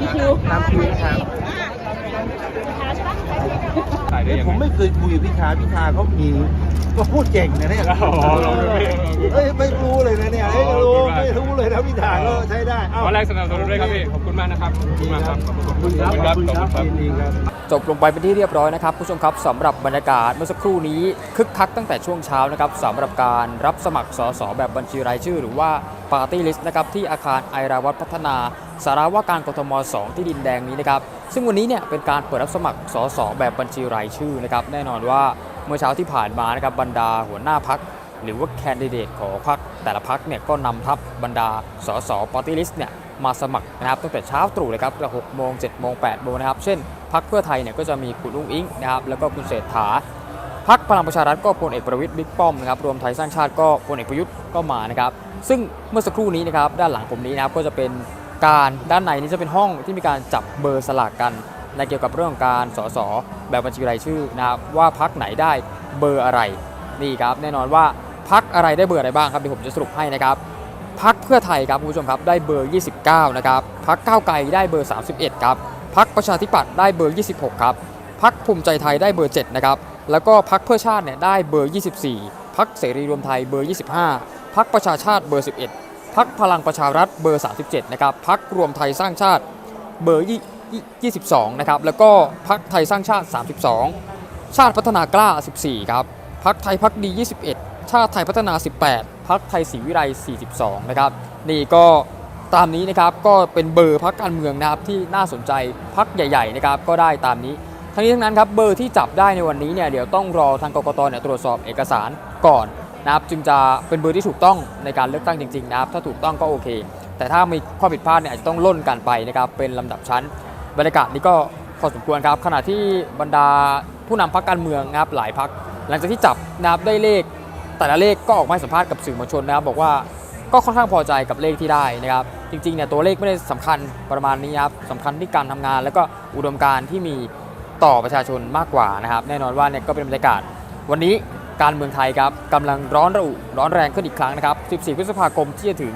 ไม่ถึงค่ะกำคิวตามคิวนะครับถ่ายได้ยังผมไงไม่เคยคุยกับพิธาพิธาเขามี ก็พูดเก่งนะเนี่ยอ๋อลองดูพี่ลองดูเฮ้ยไม่รู้เลยนะเนี่ยเฮ้ยอ๋อรู้ขอบคุณมากไม่รู้เลยนะพิธาก็ใช้ได้เอ้าวันแรกสนับสนุนด้วยครับพี่ ขอบคุณมากนะครับ ขอบคุณมากครับ ขอบคุณครับ ขอบคุณครับยินดีครับจบลงไปเป็นที่เรียบร้อยนะครับ ผู้ชมครับสำหรับบรรยากาศเมื่อสักครู่นี้คึกคักตั้งแต่ช่วงเช้านะครับสำหรับการรับสมัครสสแบบบัญชีรายชื่อ หรือว่าปาร์ตี้ลิสต์นะครับที่อาคารไอราวัตพัฒนาสาราว่าการกทม 2 ที่ดินแดงนี้นะครับซึ่งวันนี้เนี่ยเป็นการเปิดรับสมัครสสแบบบัญชีรายชื่อนะครับแน่นอนว่า เมื่อเช้าที่ผ่านมานะครับบรรดาหัวหน้าพักหรือว่าแคนดิเดตของพรรคแต่ละพรรคเนี่ยก็นำทัพบรรดาสสปาร์ตี้ลิสต์เนี่ยมาสมัครนะครับตั้งแต่เช้าตรู่เลยครับตั้งแต่6โมง7โมง8โมงนะครับ เช่นพรรคเพื่อไทยเนี่ยก็จะมีคุณอุ้งอิงนะครับแล้วก็คุณเศรษฐาพรรคพลังประชารัฐก็พลเอกประวิตยบิ๊กป้อมนะครับรวมไทยสร้างชาติก็พลเอกประยุทธ์ก็มานะครับ ซึ่งเมื่อสักครู่นี้นะครับด้านหลังผมนี้นะครับก็จะเป็นการด้านในนี้จะเป็นห้องที่มีการจับเบอร์สลากกัน ในเกี่ยวกับเรื่องการสสแบบบัญชีรายชื่อนะครับว่าพรรคไหนได้เบอร์อะไรนี่ครับแน่นอนว่าพักอะไรได้เบอร์อะไรบ้างครับเดี๋ยวผมจะสรุปให้นะครับพักเพื่อไทยครับคุณผู้ชมครับได้เบอร์ 29 นะครับพักก้าวไกลได้เบอร์ 31 ครับพักประชาธิปัตย์ได้เบอร์ 26 ครับพักภูมิใจไทยได้เบอร์ 7 นะครับแล้วก็พักเพื่อชาติเนี่ยได้เบอร์ 24 พักเสรีรวมไทยเบอร์ 25 พักประชาชาติเบอร์ 11 พักพลังประชารัฐเบอร์ 37 นะครับพักรวมไทยสร้างชาติเบอร์ 22 นะครับ แล้วก็พักไทยสร้างชาติ 32 ชาติพัฒนากล้า 14 ครับ พักไทยพักดี 21 ชาติไทยพัฒนา 18 พักไทยศรีวิไล42 นะครับ นี่ก็ตามนี้นะครับ ก็เป็นเบอร์พักการเมืองนะครับที่น่าสนใจพักใหญ่ๆนะครับ ก็ได้ตามนี้ ทั้งนี้ทั้งนั้นครับ เบอร์ที่จับได้ในวันนี้เนี่ย เดี๋ยวต้องรอทางกกตเนี่ยตรวจสอบเอกสารก่อนนะครับ จึงจะเป็นเบอร์ที่ถูกต้องในการเลือกตั้งจริงๆนะครับ ถ้าถูกต้องก็โอเคแต่ถ้ามีข้อผิดพลาดเนี่ยอาจจะต้องล่นกันไปนะครับเป็นลำดับชั้น บรรยากาศนี้ก็พอสมควรครับ ขณะที่บรรดาผู้นำพรรคการเมืองนะครับหลายพรรคหลังจากที่จับนะครับได้เลข แต่ละเลขก็ออกมาสัมภาษณ์กับสื่อมวลชนนะครับ บอกว่าก็ค่อนข้างพอใจกับเลขที่ได้นะครับ จริงๆเนี่ยตัวเลขไม่ได้สำคัญประมาณนี้ครับสำคัญที่การทำงาน แล้วก็อุดมการณ์ที่มีต่อประชาชนมากกว่านะครับ แน่นอนว่าเนี่ยก็เป็นบรรยากาศ วันนี้การเมืองไทยครับกำลังร้อนระอุร้อนแรงขึ้นอีกครั้งนะครับ 14 พฤษภาคมที่จะถึง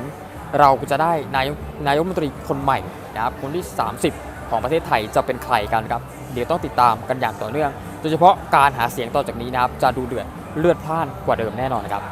เราจะได้นายกนายกรัฐมนตรีคนใหม่นะครับคนที่ 30 ของประเทศไทยจะเป็นใครกันครับ เดี๋ยวต้องติดตามกันอย่างต่อเนื่อง โดยเฉพาะการหาเสียงต่อจากนี้นะครับจะดูเดือดเลือดพล่านกว่าเดิมแน่นอนครับ